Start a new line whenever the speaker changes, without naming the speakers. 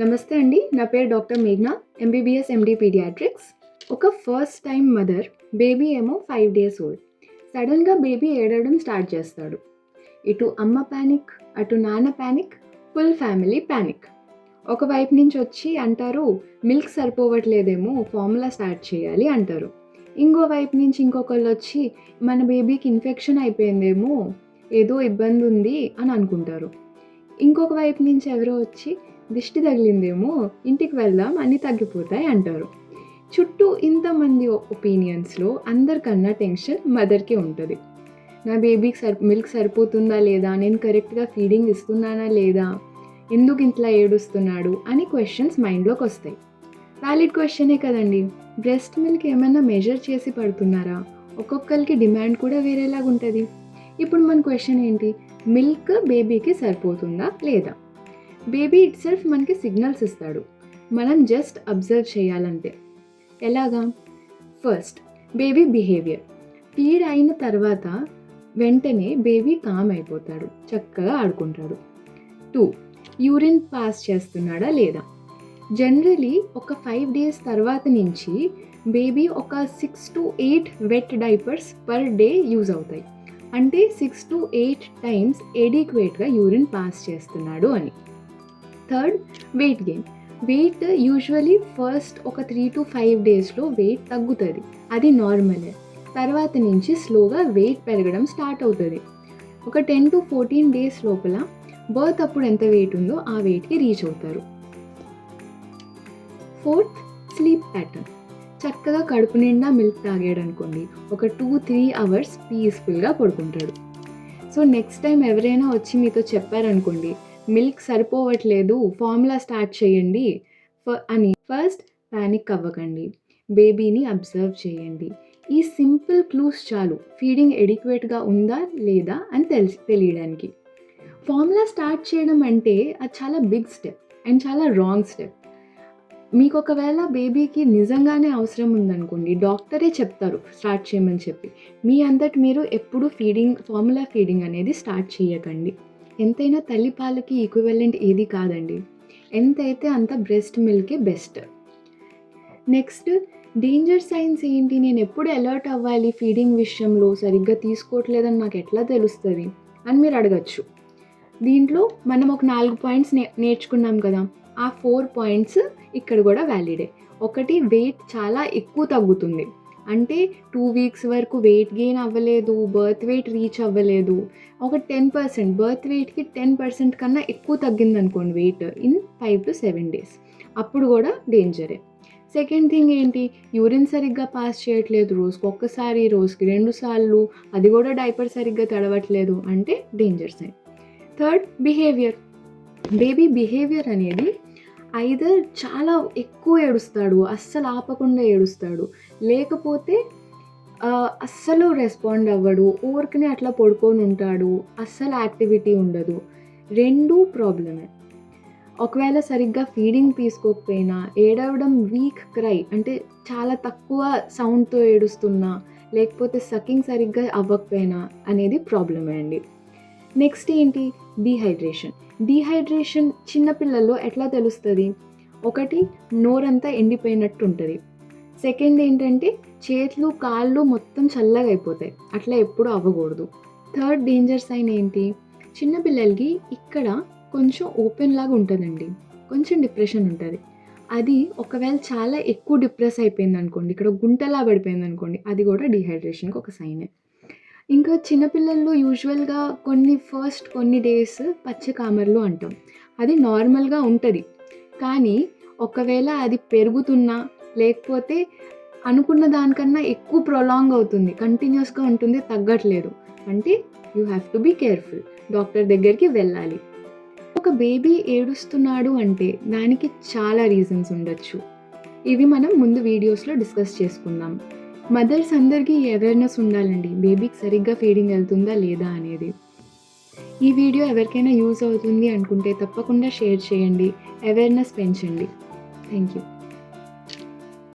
నమస్తే అండి నా పేరు డాక్టర్ మేఘ్నా ఎంబీబీఎస్ ఎండి పీడియాట్రిక్స్ ఒక ఫస్ట్ టైం మదర్ బేబీ ఏమో ఫైవ్ డేస్ ఓల్డ్. సడన్గా బేబీ ఏడవడం స్టార్ట్ చేస్తాడు. ఇటు అమ్మ ప్యానిక్ అటు నాన్న ప్యానిక్ ఫుల్ ఫ్యామిలీ ప్యానిక్ ఒక వైపు నుంచి వచ్చి అంటారు మిల్క్ సరిపోవట్లేదేమో ఫార్ములా స్టార్ట్ చేయాలి అంటారు. ఇంకో వైపు నుంచి ఇంకొకళ్ళు వచ్చి మన బేబీకి ఇన్ఫెక్షన్ అయిపోయిందేమో ఏదో ఇబ్బంది ఉంది అని అనుకుంటారు. ఇంకొక వైపు నుంచి ఎవరో వచ్చి దిష్టి తగిలిందేమో ఇంటికి వెళ్దాం అన్నీ తగ్గిపోతాయి అంటారు. చుట్టూ ఇంతమంది ఒపీనియన్స్లో అందరికన్నా టెన్షన్ మదర్కి ఉంటుంది. నా బేబీకి సరి మిల్క్ సరిపోతుందా లేదా నేను కరెక్ట్గా ఫీడింగ్ ఇస్తున్నానా లేదా ఎందుకు ఇంట్లో ఏడుస్తున్నాడు అని క్వశ్చన్స్ మైండ్లోకి వస్తాయి. వ్యాలిడ్ క్వశ్చనే కదండి. బ్రెస్ట్ మిల్క్ ఏమైనా మెజర్ చేసి పడుతున్నారా? ఒక్కొక్కరికి డిమాండ్ కూడా వేరేలాగా ఉంటుంది ఇప్పుడు మన క్వశ్చన్ ఏంటి? మిల్క్ బేబీకి సరిపోతుందా లేదా? బేబీ ఇట్ సెల్ఫ్ మనకి సిగ్నల్స్ ఇస్తాడు. మనం జస్ట్ అబ్జర్వ్ చేయాలంతే. ఎలాగా? First baby behaviour. ఫీడ్ అయిన తర్వాత వెంటనే బేబీ కామ్ అయిపోతాడు. చక్కగా ఆడుకుంటాడు. టూ యూరిన్ పాస్ చేస్తున్నాడా లేదా? జనరలీ ఒక ఫైవ్ డేస్ తర్వాత నుంచి బేబీ ఒక six to eight wet diapers per day use అవుతాయి. అంటే సిక్స్ టు ఎయిట్ టైమ్స్ ఎడిక్వేట్గా యూరిన్ పాస్ చేస్తున్నాడు అని. Third weight gain weight usually first ఒక త్రీ టు ఫైవ్ డేస్లో వెయిట్ తగ్గుతుంది. అది నార్మలే తర్వాత నుంచి స్లోగా వెయిట్ పెరగడం స్టార్ట్ అవుతుంది. ఒక టెన్ టు ఫోర్టీన్ డేస్ లోపల బర్త్ అప్పుడు ఎంత వెయిట్ ఉందో ఆ వెయిట్కి రీచ్ అవుతారు. ఫోర్త్ స్లీప్ ప్యాటర్న్ చక్కగా కడుపు నిండా మిల్క్ తాగాడు అనుకోండి. ఒక టూ త్రీ అవర్స్ పీస్ఫుల్గా పడుకుంటాడు. సో నెక్స్ట్ టైం ఎవరైనా వచ్చి మీతో చెప్పారనుకోండి మిల్క్ సరిపోవట్లేదు ఫార్ములా స్టార్ట్ చేయండి. ఫ- అని ఫస్ట్ ప్యానిక్ అవ్వకండి. బేబీని అబ్జర్వ్ చేయండి. ఈ సింపుల్ క్లూస్ చాలు. ఫీడింగ్ ఎడిక్వేట్గా ఉందా లేదా అని తెలిసి తెలియడానికి. ఫార్ములా స్టార్ట్ చేయడం అంటే అది చాలా బిగ్ స్టెప్ అండ్ చాలా రాంగ్ స్టెప్. మీకు ఒకవేళ బేబీకి నిజంగానే అవసరం ఉందనుకోండి డాక్టరే చెప్తారు స్టార్ట్ చేయమని చెప్పి. మీ అంతటి మీరు ఎప్పుడు ఫీడింగ్ ఫార్ములా ఫీడింగ్ అనేది స్టార్ట్ చేయకండి. ఎంతైనా తల్లి పాలకి ఈక్వివలెంట్ ఏది కాదండి. ఎంతైతే అంత బ్రెస్ట్ మిల్కే బెస్ట్ నెక్స్ట్ డేంజర్ సైన్స్ ఏంటి? నేను ఎప్పుడు అలర్ట్ అవ్వాలి ఫీడింగ్ విషయంలో? సరిగ్గా తీసుకోవట్లేదని నాకు ఎట్లా తెలుస్తుంది? అని మీరు అడగచ్చు. దీంట్లో మనం ఒక నాలుగు పాయింట్స్ నే నేర్చుకున్నాం కదా. ఆ ఫోర్ పాయింట్స్ ఇక్కడ కూడా వ్యాలిడే ఒకటి వెయిట్ చాలా ఎక్కువ తగ్గుతుంది. అంటే టూ వీక్స్ వరకు వెయిట్ గెయిన్ అవ్వలేదు బర్త్ వెయిట్ రీచ్ అవ్వలేదు. ఒక టెన్ పర్సెంట్ బర్త్ వెయిట్కి టెన్ పర్సెంట్ కన్నా ఎక్కువ తగ్గింది అనుకోండి weight in five to seven days అప్పుడు కూడా డేంజరే సెకండ్ థింగ్ ఏంటి? యూరిన్ సరిగ్గా పాస్ చేయట్లేదు రోజుకి ఒక్కసారి రోజుకి రెండు సార్లు అది కూడా డైపర్ సరిగ్గా తడవట్లేదు అంటే danger sign third behaviour baby behaviour అనేది ఐదర్ చాలా ఎక్కువ ఏడుస్తాడు అస్సలు ఆపకుండా ఏడుస్తాడు. లేకపోతే అస్సలు రెస్పాండ్ అవ్వడు ఊరికనే అట్లా పడుకొని ఉంటాడు అస్సలు యాక్టివిటీ ఉండదు. రెండూ ప్రాబ్లమే ఒకవేళ సరిగ్గా ఫీడింగ్ తీసుకోకపోయినా ఏడవడం వీక్ క్రై అంటే చాలా తక్కువ సౌండ్తో ఏడుస్తున్నా లేకపోతే సకింగ్ సరిగ్గా అవ్వకపోయినా అనేది ప్రాబ్లమే అండి. నెక్స్ట్ ఏంటి? డీహైడ్రేషన్ డీహైడ్రేషన్ చిన్నపిల్లల్లో ఎట్లా తెలుస్తుంది? ఒకటి నోరంతా ఎండిపోయినట్టు ఉంటుంది సెకండ్ ఏంటంటే చేతులు కాళ్ళు మొత్తం చల్లగా అయిపోతాయి అట్లా ఎప్పుడు అవ్వకూడదు. థర్డ్ డేంజర్ సైన్ ఏంటి? చిన్నపిల్లలకి ఇక్కడ కొంచెం ఓపెన్ లాగా ఉంటుందండి. కొంచెం డిప్రెషన్ ఉంటుంది. అది ఒకవేళ చాలా ఎక్కువ డిప్రెస్ అయిపోయింది అనుకోండి ఇక్కడ గుంటలా పడిపోయింది అనుకోండి అది కూడా డిహైడ్రేషన్కి ఒక సైనే ఇంకా చిన్నపిల్లల్లో యూజువల్గా కొన్ని ఫస్ట్ కొన్ని డేస్ పచ్చ కామర్లు అంటాం. అది నార్మల్గా ఉంటుంది. కానీ ఒకవేళ అది పెరుగుతున్నా లేకపోతే అనుకున్న దానికన్నా ఎక్కువ ప్రొలాంగ్ అవుతుంది కంటిన్యూస్గా ఉంటుంది తగ్గట్లేదు. అంటే you have to be careful doctor దగ్గరికి వెళ్ళాలి. ఒక బేబీ ఏడుస్తున్నాడు అంటే దానికి చాలా రీజన్స్ ఉండొచ్చు. ఇవి మనం ముందు వీడియోస్లో డిస్కస్ చేసుకుందాం. మదర్స్ అందరికీ అవేర్నెస్ ఉండాలండి. బేబీకి సరిగ్గా ఫీడింగ్ వెళ్తుందా లేదా అనేది. ఈ వీడియో ఎవరికైనా యూజ్ అవుతుంది అనుకుంటే తప్పకుండా షేర్ చేయండి. అవేర్నెస్ పెంచండి. Thank you